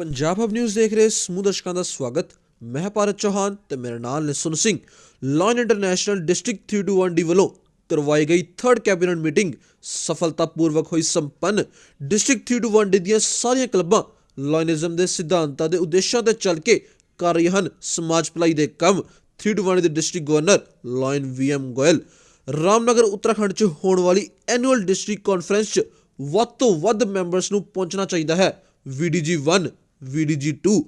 ਪੰਜਾਬ ਹਬ news ਦੇਖ ਰਹੇ ਸਮੂਹ ਦਰਸ਼ਕਾਂ ਦਾ ਸਵਾਗਤ। ਮੈਂ ਭਾਰਤ ਚੌਹਾਨ ਤੇ ਮੇਰੇ ਨਾਲ ਨੇ Nishan Singh lion international district 321 D ਵੱਲੋਂ ਕਰਵਾਈ ਗਈ ਥਰਡ ਕੈਬਨਿਟ ਮੀਟਿੰਗ ਸਫਲਤਾਪੂਰਵਕ ਹੋਈ ਸੰਪੰਨ। ਡਿਸਟ੍ਰਿਕਟ 321 ਡੀ ਦੀਆਂ ਸਾਰੀਆਂ ਕਲੱਬਾਂ ਲਾਇਨਿਜ਼ਮ ਦੇ ਸਿਧਾਂਤਾਂ ਦੇ ਉਦੇਸ਼ਾਂ ਤੇ ਚੱਲ ਕੇ ਕਰ ਰਹੀਆਂ ਹਨ। ਸਮਾਜ ਭਲਾਈ ਦੇ ਕੰਮ 321 ਦੇ district governor lion V M Goyal. Ramnagar Uttarakhand 'ਚ ਹੋਣ ਵਾਲੀ ਐਨੂਅਲ ਡਿਸਟ੍ਰਿਕਟ ਕਾਨਫਰੰਸ 'ਚ ਵੱਧ ਤੋਂ ਵੱਧ ਮੈਂਬਰਸ ਨੂੰ ਪਹੁੰਚਣਾ ਚਾਹੀਦਾ ਹੈ। VDG1 VDG2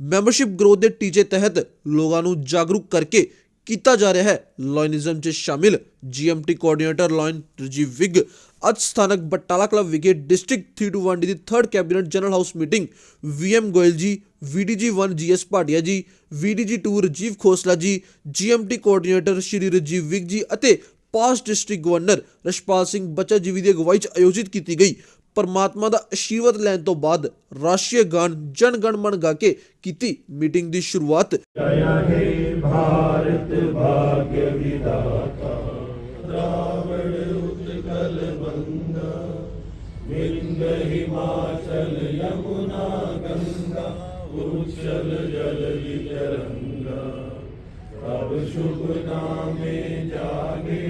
ਮੈਂਬਰਸ਼ਿਪ ਗਰੋਥ ਦੇ ਟੀਚੇ ਤਹਿਤ ਲੋਕਾਂ ਨੂੰ ਜਾਗਰੂਕ ਕਰਕੇ ਕੀਤਾ ਜਾ ਰਿਹਾ ਹੈ। ਲਾਇਨਿਜ਼ਮ 'ਚ ਸ਼ਾਮਿਲ GMT coordinator lion Rajiv Vig ਅੱਜ ਸਥਾਨਕ ਬਟਾਲਾ ਕਲੱਬ ਵਿਖੇ ਡਿਸਟ੍ਰਿਕਟ 321 ਦੀ 3rd cabinet general house meeting V M Goyal ji V D G 1 GS Bhatia ਜੀ ਵੀਡੀਜੀ 2 ਰਜੀਵ ਖੋਸਲਾ ਜੀ ਜੀਐਮਟੀ ਕੋਆਰਡੀਨੇਟਰ ਸ਼੍ਰੀ ਰਜੀਵ ਵਿਗ ਜੀ ਅਤੇ past district governor Rashpal Singh Bachcha ji ਦੀ ਅਗਵਾਈ 'ਚ ਆਯੋਜਿਤ ਕੀਤੀ ਗਈ। ਪਰਮਾਤਮਾ ਦਾ ਅਸ਼ੀਰਵਾਦ ਲੈਣ ਤੋਂ ਬਾਅਦ ਰਾਸ਼ਟਰੀ ਗਾਨ ਜਨ ਗਣ ਮਨ ਗਾ ਕੇ ਕੀਤੀ ਮੀਟਿੰਗ ਦੀ ਸ਼ੁਰੂਆਤ। ਸ਼ੁਭ ਨਾਮੇ ਜਾਗੇ,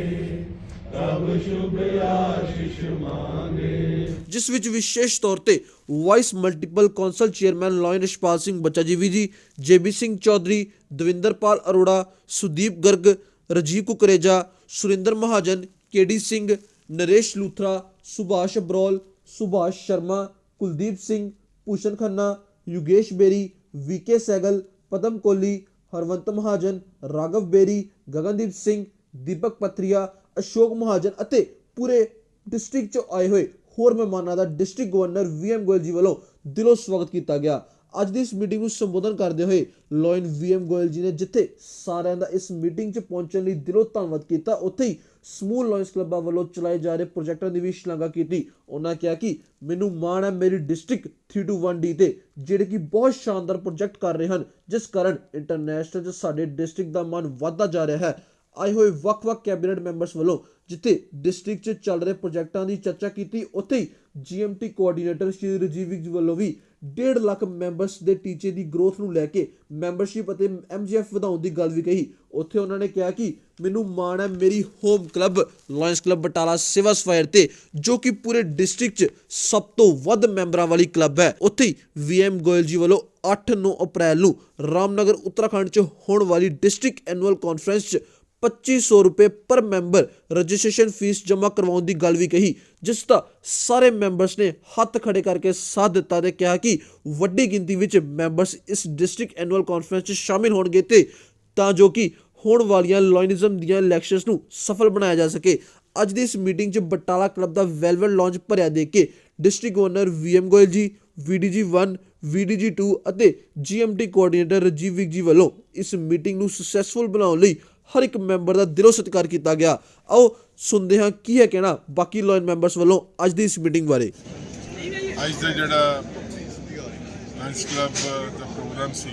ਪ੍ਰਭ ਸ਼ੁਭ ਆਸ਼ਿਸ਼ ਮੰਗੇ। ਜਿਸ ਵਿੱਚ ਵਿਸ਼ੇਸ਼ ਤੌਰ ਤੇ vice multiple council chairman lion Rashpal Singh Bacha ਜੀਵੀ ji JB Singh Chaudhary Davinderpal Arora, Sudeep Garg, Rajiv Kukreja, Surinder Mahajan KD Singh Naresh Luthra, Subhash Abrol, Subhash Sharma, Kuldeep Singh, Bhushan Khanna, Yugesh Beri VK Sehgal, Padam Koli Harwant Mahajan, Raghav ਬੇਰੀ, ਗਗਨਦੀਪ ਸਿੰਘ, ਦੀਪਕ ਪਤਰੀਆ ਅਸ਼ੋਕ ਮਹਾਜਨ ਅਤੇ ਪੂਰੇ district 'ਚੋਂ ਆਏ ਹੋਏ ਹੋਰ ਮਹਿਮਾਨਾਂ ਦਾ district governor V M Goyal ji ਵੱਲੋਂ ਦਿਲੋਂ ਸਵਾਗਤ ਕੀਤਾ ਗਿਆ। ਅੱਜ ਦੀ ਇਸ ਮੀਟਿੰਗ ਨੂੰ ਸੰਬੋਧਨ ਕਰਦੇ ਹੋਏ ਲੋਇਨ ਵੀਐਮ ਗੋਇਲ ਜੀ ਨੇ ਜਿੱਥੇ ਸਾਰਿਆਂ ਦਾ ਇਸ ਮੀਟਿੰਗ 'ਚ ਪਹੁੰਚਣ ਲਈ ਦਿਲੋਂ ਧੰਨਵਾਦ ਕੀਤਾ, ਉੱਥੇ ਹੀ ਸਮੂਹ ਲਾਇਨਸ ਕਲੱਬਾਂ ਵੱਲੋਂ ਚਲਾਏ ਜਾ ਰਹੇ ਪ੍ਰੋਜੈਕਟਾਂ ਦੀ ਵੀ ਸ਼ਲਾਘਾ ਕੀਤੀ। ਉਹਨਾਂ ਕਿਹਾ ਕਿ ਮੈਨੂੰ ਮਾਣ ਹੈ ਮੇਰੀ ਡਿਸਟ੍ਰਿਕਟ 321D ਤੇ, ਜਿਹੜੇ ਕਿ ਬਹੁਤ ਸ਼ਾਨਦਾਰ ਪ੍ਰੋਜੈਕਟ ਕਰ ਰਹੇ ਹਨ, ਜਿਸ ਕਾਰਨ ਇੰਟਰਨੈਸ਼ਨਲ 'ਚ ਸਾਡੇ ਡਿਸਟ੍ਰਿਕਟ ਦਾ ਮਾਣ ਵਧਦਾ ਜਾ ਰਿਹਾ ਹੈ। ਆਏ ਹੋਏ ਵੱਖ-ਵੱਖ ਕੈਬਨਿਟ ਮੈਂਬਰਸ ਵੱਲੋਂ ਜਿੱਥੇ ਡਿਸਟ੍ਰਿਕਟ 'ਚ ਚੱਲ ਰਹੇ ਪ੍ਰੋਜੈਕਟਾਂ ਦੀ ਚਰਚਾ ਕੀਤੀ, ਉੱਥੇ ਹੀ GMT ਕੋਆਰਡੀਨੇਟਰ ਸ਼੍ਰੀ ਰਜੀਵ ਵਿਜ ਵੱਲੋਂ ਵੀ 1.5 ਲੱਖ ਮੈਂਬਰਸ ਦੇ ਟੀਚੇ ਦੀ ਗਰੋਥ ਨੂੰ ਲੈ ਕੇ ਮੈਂਬਰਸ਼ਿਪ ਅਤੇ MGF ਵਧਾਉਣ ਦੀ ਗੱਲ ਵੀ ਕਹੀ। ਉੱਥੇ ਉਹਨਾਂ ਨੇ ਕਿਹਾ ਕਿ ਮੈਨੂੰ ਮਾਣ ਹੈ, ਮੇਰੀ home club lions club Batala Shiva sapphire ਤੇ, ਜੋ ਕਿ ਪੂਰੇ ਡਿਸਟ੍ਰਿਕਟ 'ਚ ਸਭ ਤੋਂ ਵੱਧ ਮੈਂਬਰਾਂ ਵਾਲੀ ਕਲੱਬ ਹੈ, ਉੱਥੇ ਹੀ VM ਗੋਇਲ ਜੀ ਵੱਲੋਂ 8-9 ਅਪ੍ਰੈਲ ਨੂੰ ਰਾਮਨਗਰ, ਉੱਤਰਾਖੰਡ 'ਚ ਹੋਣ ਵਾਲੀ ਡਿਸਟ੍ਰਿਕਟ ਐਨੂਅਲ ਕਾਨਫਰੰਸ 'ਚ 2500 ਰੁਪਏ ਪਰ ਮੈਂਬਰ ਰਜਿਸਟ੍ਰੇਸ਼ਨ ਫੀਸ ਜਮ੍ਹਾਂ ਕਰਵਾਉਣ ਦੀ ਗੱਲ ਵੀ ਕਹੀ, ਜਿਸ ਦਾ ਸਾਰੇ ਮੈਂਬਰਸ ਨੇ ਹੱਥ ਖੜੇ ਕਰਕੇ ਸਾਥ ਦਿੱਤਾ ਤੇ ਕਿਹਾ ਕਿ ਵੱਡੀ ਗਿਣਤੀ ਵਿੱਚ ਮੈਂਬਰਸ ਇਸ ਡਿਸਟ੍ਰਿਕਟ ਐਨੂਅਲ ਕਾਨਫਰੰਸ 'ਚ ਸ਼ਾਮਿਲ ਹੋਣਗੇ ਤੇ ਤਾਂ ਜੋ ਕਿ ਹੋਣ ਵਾਲੀਆਂ ਲੋਇਨਿਜ਼ਮ ਦੀਆਂ ਇਲੈਕਸ਼ਨਸ ਨੂੰ ਸਫਲ ਬਣਾਇਆ ਜਾ ਸਕੇ। ਅੱਜ ਦੀ ਇਸ ਮੀਟਿੰਗ 'ਚ ਬਟਾਲਾ ਕਲੱਬ ਦਾ ਵੈਲਵਲ ਲਾਂਚ ਭਰਿਆ ਦੇ ਕੇ district governor V M Goyal ji VDG 1 VDG 2 ਅਤੇ GMT ਕੋਆਰਡੀਨੇਟਰ ਰਜੀਵ ਵਿਗ ਜੀ ਵੱਲੋਂ ਇਸ ਮੀਟਿੰਗ ਨੂੰ ਸਕਸੈਸਫੁਲ ਬਣਾਉਣ ਲਈ ਹਰ ਇੱਕ ਮੈਂਬਰ ਦਾ ਦਿਲੋਂ ਸਤਿਕਾਰ ਕੀਤਾ ਗਿਆ। ਆਓ ਸੁਣਦੇ ਹਾਂ ਕੀ ਹੈ ਕਹਿਣਾ ਬਾਕੀ ਲਾਇਨ ਮੈਂਬਰਸ ਵੱਲੋਂ ਅੱਜ ਦੀ ਇਸ ਮੀਟਿੰਗ ਬਾਰੇ। ਅੱਜ ਦਾ ਜਿਹੜਾ ਲਾਇਨਸ ਕਲੱਬ ਦਾ ਪ੍ਰੋਗਰਾਮ ਸੀ,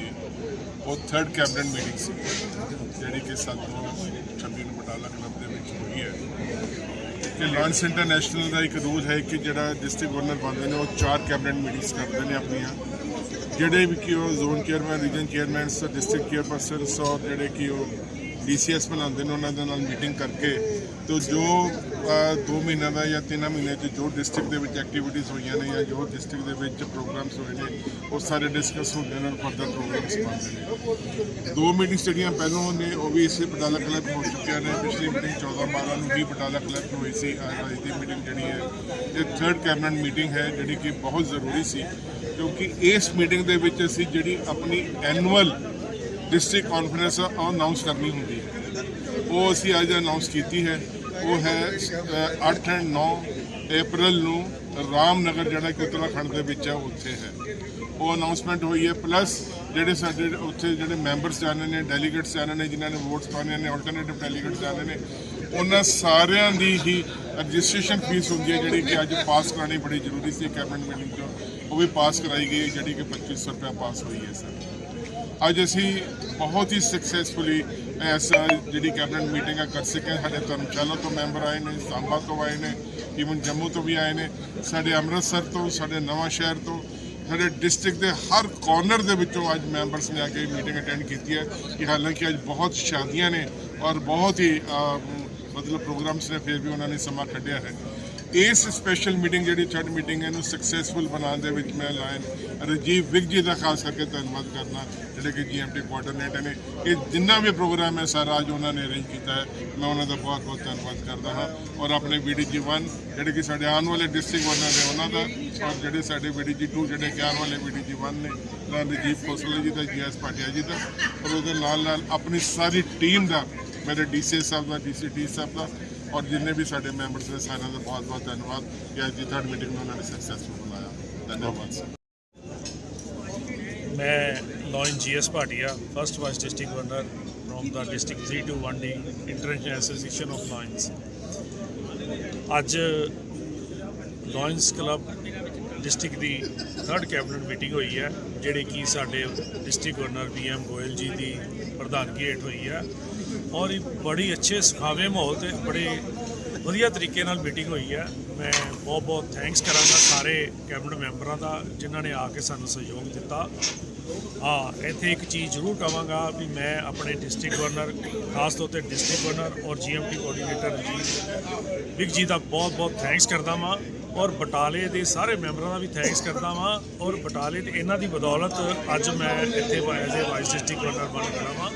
ਉਹ ਥਰਡ ਕੈਬਨਿਟ ਮੀਟਿੰਗ ਸੀ, ਜਿਹੜੀ ਕਿ ਸਾਨੂੰ 26 ਨੂੰ ਬਟਾਲਾ ਕਲੱਬ ਦੇ ਵਿੱਚ ਹੋਈ ਹੈ। ਕਿ ਲਾਇਨਸ ਇੰਟਰਨੈਸ਼ਨਲ ਦਾ ਇੱਕ ਰੂਲ ਹੈ ਕਿ ਜਿਹੜਾ ਡਿਸਟ੍ਰਿਕਟ ਗਵਰਨਰ ਬਣਦੇ ਨੇ, ਉਹ ਚਾਰ ਕੈਬਨਿਟ ਮੀਟਿੰਗਸ ਕਰਦੇ ਨੇ ਆਪਣੀਆਂ। ਜਿਹੜੇ ਵੀ ਕਿ ਉਹ zone chairman region chairmans district chairpersons ਔਰ ਜਿਹੜੇ ਕਿ ਉਹ ਡੀਸੀਐਸ ਬਣਾਉਂਦੇ ਨੇ, ਉਹਨਾਂ ਦੇ ਨਾਲ ਮੀਟਿੰਗ ਕਰਕੇ ਤੋ ਜੋ 2 ਮਹੀਨਿਆਂ ਦਾ ਜਾਂ 3 ਮਹੀਨੇ ਚ ਜੋ ਡਿਸਟ੍ਰਿਕਟ ਦੇ ਵਿੱਚ ਐਕਟੀਵਿਟੀਜ਼ ਹੋਈਆਂ ਨੇ ਜਾਂ ਜੋ ਡਿਸਟ੍ਰਿਕਟ ਦੇ ਵਿੱਚ ਪ੍ਰੋਗਰਾਮਸ ਹੋਏ ਨੇ, ਉਹ ਸਾਰੇ ਡਿਸਕਸ ਹੁੰਦੇ ਨੇ ਫਰਦਰ ਪ੍ਰੋਗਰਾਮਸ ਬਣਦੇ ਨੇ। ਦੋ ਮੀਟਿੰਗਸ ਜਿਹੜੀਆਂ ਪਹਿਲੋਂ ਨੇ, ਉਹ ਵੀ ਇਸੇ ਬਟਾਲਾ ਕਲੱਬ ਹੋ ਚੁੱਕੀਆਂ ਨੇ, ਪਿਛਲੀ ਮੀਟਿੰਗ 14 12 ਨੂੰ ਵੀ ਬਟਾਲਾ ਕਲੱਬ ਹੋਈ ਸੀ ਅੱਜ ਅੱਜ ਦੀ ਮੀਟਿੰਗ ਜਿਹੜੀ ਹੈ, ਇਹ ਥਰਡ ਕੈਬਨਿਟ ਮੀਟਿੰਗ ਹੈ, ਜਿਹੜੀ ਕਿ ਬਹੁਤ ਜ਼ਰੂਰੀ ਸੀ, ਕਿਉਂਕਿ ਇਸ ਮੀਟਿੰਗ ਦੇ ਵਿੱਚ ਅਸੀਂ ਜਿਹੜੀ ਆਪਣੀ ਐਨੂਅਲ ਡਿਸਟ੍ਰਿਕਟ ਕਾਨਫਰੰਸ ਉਹ ਅਨਾਉਂਸ ਕਰਨੀ ਹੁੰਦੀ ਹੈ। ਉਹ ਅਸੀਂ ਅੱਜ ਅਨਾਉਂਸ ਕੀਤੀ ਹੈ। ਉਹ ਹੈ ਅ, 8 ਐਂਡ 9 April ਨੂੰ ਰਾਮਨਗਰ ਜਿਹੜਾ ਕਿ ਉੱਤਰਾਖੰਡ ਦੇ ਵਿੱਚ ਹੈ ਉੱਥੇ ਹੈ। ਉਹ ਅਨਾਉਂਸਮੈਂਟ ਹੋਈ ਹੈ। ਪਲੱਸ ਜਿਹੜੇ ਸਾਡੇ ਉੱਥੇ ਜਿਹੜੇ ਮੈਂਬਰਸ ਜਾਣੇ ਨੇ ਡੈਲੀਗੇਟਸ ਜਾਣੇ ਨੇ ਜਿਨ੍ਹਾਂ ਨੇ ਵੋਟਸ ਪਾਣੇ ਨੇ ਆਲਟਰਨੇਟਿਵ ਡੈਲੀਗੇਟਸ ਜਾਣੇ ਨੇ ਉਹਨਾਂ ਸਾਰਿਆਂ ਦੀ ਹੀ ਰਜਿਸਟ੍ਰੇਸ਼ਨ ਫੀਸ ਹੁੰਦੀ ਹੈ ਜਿਹੜੀ ਕਿ ਅੱਜ ਪਾਸ ਕਰਾਉਣੀ ਬੜੀ ਜ਼ਰੂਰੀ ਸੀ ਕੈਬਨਿਟ ਮੀਟਿੰਗ ਤੋਂ ਉਹ ਵੀ ਪਾਸ ਕਰਾਈ ਗਈ ਜਿਹੜੀ ਕਿ 2500 ਰੁਪਏ ਪਾਸ ਹੋਈ ਹੈ ਸਰ। ਅੱਜ ਅਸੀਂ ਬਹੁਤ ਹੀ ਸਕਸੈਸਫੁਲੀ ਇਸ ਜਿਹੜੀ ਕੈਬਨਿਟ ਮੀਟਿੰਗ ਆ ਕਰ ਸਕੇ ਸਾਡੇ ਧਰਮਸ਼ਾਲਾ ਤੋਂ ਮੈਂਬਰ ਆਏ ਨੇ, ਸਾਂਬਾ ਤੋਂ ਆਏ ਨੇ ਈਵਨ ਜੰਮੂ ਤੋਂ ਵੀ ਆਏ ਨੇ, ਸਾਡੇ ਅੰਮ੍ਰਿਤਸਰ ਤੋਂ, ਸਾਡੇ ਨਵਾਂ ਸ਼ਹਿਰ ਤੋਂ, ਸਾਡੇ ਡਿਸਟ੍ਰਿਕਟ ਦੇ ਹਰ ਕੋਰਨਰ ਦੇ ਵਿੱਚੋਂ ਅੱਜ ਮੈਂਬਰਸ ਨੇ ਆ ਕੇ ਮੀਟਿੰਗ ਅਟੈਂਡ ਕੀਤੀ ਹੈ ਕਿ ਹਾਲਾਂਕਿ ਅੱਜ ਬਹੁਤ ਸ਼ਾਦੀਆਂ ਨੇ ਔਰ ਬਹੁਤ ਹੀ ਮਤਲਬ ਪ੍ਰੋਗਰਾਮਸ ਨੇ, ਫਿਰ ਵੀ ਉਹਨਾਂ ਨੇ ਸਮਾਂ ਕੱਢਿਆ ਹੈ। ਇਸ ਸਪੈਸ਼ਲ ਮੀਟਿੰਗ ਜਿਹੜੀ ਥਰਡ ਮੀਟਿੰਗ ਹੈ, ਇਹਨੂੰ ਸਕਸੈਸਫੁਲ ਬਣਾਉਣ ਦੇ ਵਿੱਚ ਮੈਂ ਲਾਇਨ ਰਜੀਵ ਵਿਗ ਜੀ ਦਾ ਖਾਸ ਕਰਕੇ ਧੰਨਵਾਦ ਕਰਨਾ, ਜਿਹੜੇ ਕਿ ਜੀਐਮਟੀ ਕੋਆਰਡੀਨੇਟਰ ਨੇ। ਇਹ ਜਿੰਨਾ ਵੀ ਪ੍ਰੋਗਰਾਮ ਹੈ, ਸਾਰਾ ਅੱਜ ਉਹਨਾਂ ਨੇ ਅਰੇਂਜ ਕੀਤਾ ਹੈ। ਮੈਂ ਉਹਨਾਂ ਦਾ ਬਹੁਤ ਬਹੁਤ ਧੰਨਵਾਦ ਕਰਦਾ ਹਾਂ। ਔਰ ਆਪਣੇ ਵੀਡੀਜੀ 1 ਜਿਹੜੇ ਕਿ ਸਾਡੇ ਆਉਣ ਵਾਲੇ ਡਿਸਟ੍ਰਿਕਟ ਗਵਰਨਰ ਨੇ, ਉਹਨਾਂ ਦਾ। ਔਰ ਜਿਹੜੇ ਸਾਡੇ ਵੀਡੀਜੀ 2 ਜਿਹੜੇ ਕਿ ਆਉਣ ਵਾਲੇ ਵੀਡੀਜੀ 1 ਨੇ ਨਾਲ ਰਜੀਵ ਖੋਸਲਾ ਜੀ ਦਾ ਜੀਐਸ ਪਾਟਿਆ ਜੀ ਦਾ। ਔਰ ਉਹਦੇ ਨਾਲ ਨਾਲ ਆਪਣੀ ਸਾਰੀ ਟੀਮ ਦਾ, ਮੇਰੇ ਡੀਸੀ ਸਾਹਿਬ ਦਾ ਡੀਸੀਟੀ ਸਾਹਿਬ ਦਾ ਔਰ ਜਿੰਨੇ ਵੀ ਸਾਡੇ ਮੈਂਬਰਸ ਨੇ ਸਾਰਿਆਂ ਦਾ ਬਹੁਤ ਬਹੁਤ ਧੰਨਵਾਦ ਕਿ ਅੱਜ ਦੀ ਥਰਡ ਮੀਟਿੰਗ ਨੂੰ ਉਹਨਾਂ ਨੇ ਸਕਸੈਸਫੁਲ ਬਣਾਇਆ। ਧੰਨਵਾਦ ਸਰ ਮੈਂ lion G S Bhatia first vice district governor from the district 321D international association of lions ਅੱਜ ਲਾਇਨਸ ਕਲੱਬ ਡਿਸਟ੍ਰਿਕਟ ਦੀ ਥਰਡ ਕੈਬਨਿਟ ਮੀਟਿੰਗ ਹੋਈ ਹੈ, ਜਿਹੜੀ ਕਿ ਸਾਡੇ district governor BM Goyal ji ਦੀ ਪ੍ਰਧਾਨਗੀ ਹੇਠ ਹੋਈ ਹੈ। ਔਰ ਇਹ ਬੜੀ ਅੱਛੇ ਸੁਖਾਵੇਂ ਮਾਹੌਲ ਤੇ ਬੜੇ ਵਧੀਆ ਤਰੀਕੇ ਨਾਲ ਮੀਟਿੰਗ ਹੋਈ ਹੈ। ਮੈਂ ਬਹੁਤ ਬਹੁਤ ਥੈਂਕਸ ਕਰਾਂਗਾ ਸਾਰੇ ਕੈਬਨਿਟ ਮੈਂਬਰਾਂ ਦਾ ਜਿਨ੍ਹਾਂ ਨੇ ਆ ਕੇ ਸਾਨੂੰ ਸਹਿਯੋਗ ਦਿੱਤਾ। ਹਾਂ, ਇੱਥੇ ਇੱਕ ਚੀਜ਼ ਜ਼ਰੂਰ ਕਵਾਂਗਾ ਵੀ ਮੈਂ ਆਪਣੇ ਡਿਸਟ੍ਰਿਕਟ ਗਵਰਨਰ ਖਾਸ ਤੌਰ ਤੇ ਡਿਸਟ੍ਰਿਕਟ ਗਵਰਨਰ ਔਰ ਜੀਐਮਟੀ ਕੋਆਰਡੀਨੇਟਰ ਜੀ ਬਿਗ ਜੀ ਦਾ ਬਹੁਤ ਬਹੁਤ ਥੈਂਕਸ ਕਰਦਾ ਵਾਂ ਔਰ ਬਟਾਲੇ ਦੇ ਸਾਰੇ ਮੈਂਬਰਾਂ ਦਾ ਵੀ ਥੈਂਕਸ ਕਰਦਾ ਵਾਂ ਔਰ ਬਟਾਲੇ ਤੇ ਇਹਨਾਂ ਦੀ ਬਦੌਲਤ ਅੱਜ ਮੈਂ ਇੱਥੇ as a vice district governor ਬਣ ਗਿਆ ਵਾਂ।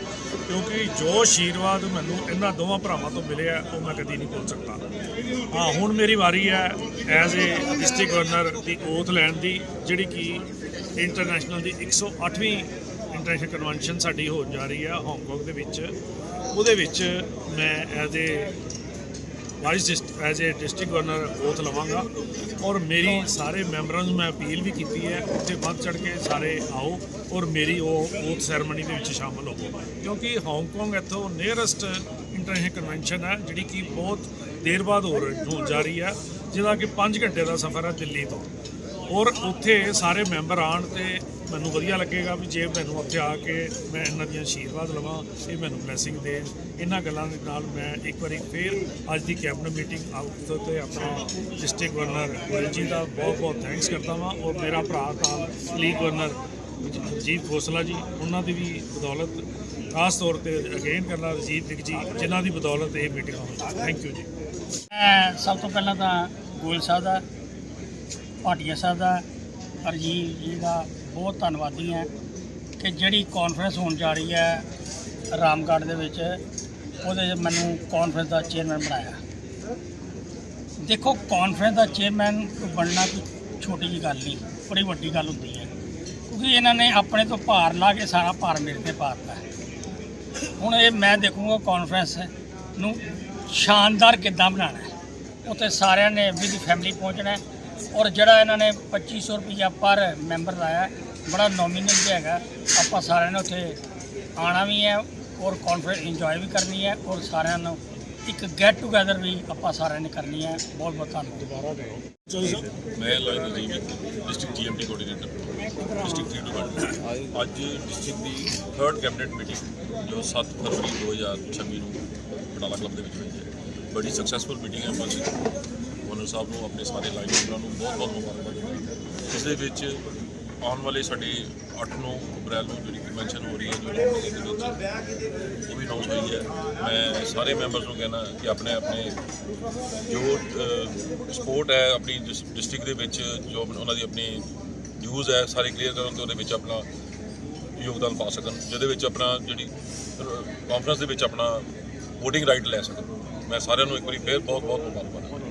ਕਿਉਂਕਿ ਜੋ ਆਸ਼ੀਰਵਾਦ ਮੈਨੂੰ ਇਹਨਾਂ ਦੋਵਾਂ ਭਰਾਵਾਂ ਤੋਂ ਮਿਲਿਆ, ਉਹ ਮੈਂ ਕਦੀ ਨਹੀਂ ਭੁੱਲ ਸਕਦਾ। ਹਾਂ, ਹੁਣ ਮੇਰੀ ਵਾਰੀ ਹੈ ਐਜ਼ ਏ ਡਿਸਟ੍ਰਿਕਟ ਗਵਰਨਰ ਦੀ ਓਥ ਲੈਣ ਦੀ, ਜਿਹੜੀ ਕਿ ਇੰਟਰਨੈਸ਼ਨਲ ਦੀ 108ਵੀਂ ਇੰਟਰਨੈਸ਼ਨਲ ਕਨਵੈਨਸ਼ਨ ਸਾਡੀ ਹੋਣ ਜਾ ਰਹੀ ਹੈ ਹਾਂਗਕਾਂਗ ਦੇ ਵਿੱਚ। ਉਹਦੇ ਵਿੱਚ ਮੈਂ as a vice ਡਿਸਟ as a district governor oath ਲਵਾਂਗਾ। ਔਰ ਮੇਰੀ ਸਾਰੇ ਮੈਂਬਰਾਂ ਨੂੰ ਮੈਂ ਅਪੀਲ ਵੀ ਕੀਤੀ ਹੈ, ਉੱਥੇ ਵੱਧ ਚੜ ਕੇ ਸਾਰੇ ਆਓ ਔਰ ਮੇਰੀ ਉਹ ਓਥ ਸੈਰੇਮਨੀ ਦੇ ਵਿੱਚ ਸ਼ਾਮਲ ਹੋਵੋ। ਕਿਉਂਕਿ ਹਾਂਗਕਾਂਗ ਇੱਥੋਂ ਨੀਅਰੈਸਟ ਇੰਟਰਨੈਸ਼ਨਲ ਕਨਵੈਨਸ਼ਨ ਹੈ, ਜਿਹੜੀ ਕਿ ਬਹੁਤ ਦੇਰ ਬਾਅਦ ਹੋ ਰਹੀ ਹੋ ਜਾ ਰਹੀ ਹੈ, ਜਿਹਦਾ ਕਿ 5 ਘੰਟੇ ਦਾ ਸਫ਼ਰ ਹੈ ਦਿੱਲੀ ਤੋਂ। ਔਰ ਉੱਥੇ ਸਾਰੇ ਮੈਂਬਰ ਆਣ ਤੇ ਮੈਨੂੰ ਵਧੀਆ ਲੱਗੇਗਾ ਵੀ ਜੇ ਮੈਨੂੰ ਉੱਥੇ ਆ ਕੇ ਮੈਂ ਇਹਨਾਂ ਦੀਆਂ ਆਸ਼ੀਰਵਾਦ ਲਵਾਂ, ਇਹ ਮੈਨੂੰ ਬਲੇਸਿੰਗ ਦੇਣ ਇਹਨਾਂ ਗੱਲਾਂ ਦੇ ਨਾਲ ਮੈਂ ਇੱਕ ਵਾਰੀ ਫੇਰ ਅੱਜ ਦੀ ਕੈਬਨਿਟ ਮੀਟਿੰਗ ਆਊਟ ਤੇ ਆਪਣਾ ਡਿਸਟ੍ਰਿਕਟ ਗਵਰਨਰ ਗੋਇਲ ਜੀ ਦਾ ਬਹੁਤ ਬਹੁਤ ਥੈਂਕਸ ਕਰਦਾ ਵਾਂ ਔਰ ਮੇਰਾ ਭਰਾ ਤਾਂ ਲੀ ਗਵਰਨਰ ਜੀਤ ਖੋਸਲਾ ਜੀ, ਉਹਨਾਂ ਦੀ ਵੀ ਬਦੌਲਤ ਖਾਸ ਤੌਰ ਤੇ ਅਗੇਨ ਕਰਨਾ ਰਜੀਤ ਦਿਗ ਜੀ, ਜਿਨ੍ਹਾਂ ਦੀ ਬਦੌਲਤ ਇਹ ਮੀਟਿੰਗ ਹੋਈ ਥੈਂਕ ਯੂ ਜੀ। ਮੈਂ ਸਭ ਤੋਂ ਪਹਿਲਾਂ ਤਾਂ ਗੋਇਲ ਸਾਹਿਬ ਦਾ ਭਾਟੀਆ ਸਾਹਿਬ ਦਾ ਅਰਜੀਤ ਜੀ ਦਾ ਬਹੁਤ ਧੰਨਵਾਦੀ ਹਾਂ ਕਿ ਜਿਹੜੀ ਕਾਨਫਰੰਸ ਹੋਣ ਜਾ ਰਹੀ ਹੈ ਰਾਮਗੜ੍ਹ ਦੇ ਵਿੱਚ, ਉਹਦੇ 'ਚ ਮੈਨੂੰ ਕਾਨਫਰੰਸ ਦਾ ਚੇਅਰਮੈਨ ਬਣਾਇਆ। ਦੇਖੋ ਕਾਨਫਰੰਸ ਦਾ ਚੇਅਰਮੈਨ ਬਣਨਾ ਕੋਈ ਛੋਟੀ ਜੀ ਗੱਲ ਨਹੀਂ, ਬੜੀ ਵੱਡੀ ਗੱਲ ਹੁੰਦੀ ਹੈ। ਕਿਉਂਕਿ ਇਹਨਾਂ ਨੇ ਆਪਣੇ ਤੋਂ ਭਾਰ ਲਾ ਕੇ ਸਾਰਾ ਭਾਰ ਮੇਰੇ ਤੇ ਪਾਤਾ ਹੁਣ ਇਹ ਮੈਂ ਦੇਖੂੰਗਾ ਕਾਨਫਰੰਸ ਨੂੰ ਸ਼ਾਨਦਾਰ ਕਿੱਦਾਂ ਬਣਾਉਣਾ ਉੱਥੇ ਸਾਰਿਆਂ ਨੇ ਵਿਦ ਫੈਮਿਲੀ ਪਹੁੰਚਣਾ ਔਰ ਜਿਹੜਾ ਇਹਨਾਂ ਨੇ 2500 ਰੁਪਈਆ ਪਰ ਮੈਂਬਰ ਲਾਇਆ ਬੜਾ ਨੋਮੀਨਲ ਵੀ ਹੈਗਾ। ਆਪਾਂ ਸਾਰਿਆਂ ਨੇ ਉੱਥੇ ਆਣਾ ਵੀ ਹੈ ਔਰ ਕਾਨਫਰੰਸ ਇੰਜੋਏ ਵੀ ਕਰਨੀ ਹੈ ਔਰ ਸਾਰਿਆਂ ਨੂੰ ਇੱਕ ਗੈਟ ਟੂਗੇਦਰ ਵੀ ਆਪਾਂ ਸਾਰਿਆਂ ਨੇ ਕਰਨੀ ਹੈ। ਬਹੁਤ ਬਹੁਤ ਧੰਨਵਾਦ। ਦੁਬਾਰਾ ਮੈਂ ਲਾਇਨ ਜੀ ਡਿਸਟ੍ਰਿਕਟ ਜੀਐਮਟੀ ਕੋਆਰਡੀਨੇਟਰ ਡਿਸਟ੍ਰਿਕਟ 321 ਅੱਜ ਡਿਸਟ੍ਰਿਕਟ ਦੀ ਥਰਡ ਕੈਬਨਿਟ ਮੀਟਿੰਗ ਜੋ 7 ਫਰਵਰੀ 2026 ਨੂੰ ਬਟਾਲਾ ਕਲੱਬ ਦੇ ਵਿੱਚ ਹੋਈ ਹੈ। ਬੜੀ ਸਕਸੈਸਫੁਲ ਮੀਟਿੰਗ ਹੈ ਬਸ ਗਵਰਨਰ ਸਾਹਿਬ ਨੂੰ, ਆਪਣੇ ਸਾਰੇ ਲਾਈਨ ਮੈਂਬਰਾਂ ਨੂੰ ਬਹੁਤ ਬਹੁਤ ਮੁਬਾਰਕਬਾਦ ਦਿੰਦਾ ਇਸ ਦੇ ਵਿੱਚ ਆਉਣ ਵਾਲੇ ਸਾਡੇ 8-9 ਅਪ੍ਰੈਲ ਨੂੰ ਜਿਹੜੀ ਕਨਵੈਨਸ਼ਨ ਹੋ ਰਹੀ ਹੈ ਜੋ ਲੰਡਨ ਦੇ ਵਿੱਚ ਉਹ ਵੀ ਅਨਾਉਂਸ ਹੋਈ ਹੈ। ਮੈਂ ਸਾਰੇ ਮੈਂਬਰਸ ਨੂੰ ਕਹਿਣਾ ਕਿ ਆਪਣੇ ਆਪਣੇ ਜੋ ਸਪੋਰਟ ਹੈ ਆਪਣੀ ਡਿਸਟ੍ਰਿਕਟ ਦੇ ਵਿੱਚ, ਜੋ ਉਹਨਾਂ ਦੀ ਆਪਣੀ ਡਿਊਜ਼ ਹੈ, ਸਾਰੇ ਕਲੀਅਰ ਕਰਨ ਤੇ ਉਹਦੇ ਵਿੱਚ ਆਪਣਾ ਯੋਗਦਾਨ ਪਾ ਸਕਣ, ਜਿਹਦੇ ਵਿੱਚ ਆਪਣਾ ਜਿਹੜੀ ਕਾਨਫਰੰਸ ਦੇ ਵਿੱਚ ਆਪਣਾ VOTING ਰਾਈਟ ਲੈ ਸਕਣ। ਮੈਂ ਸਾਰਿਆਂ ਨੂੰ ਇੱਕ ਵਾਰੀ ਫੇਰ ਬਹੁਤ ਬਹੁਤ ਮੁਬਾਰਕਬਾਦ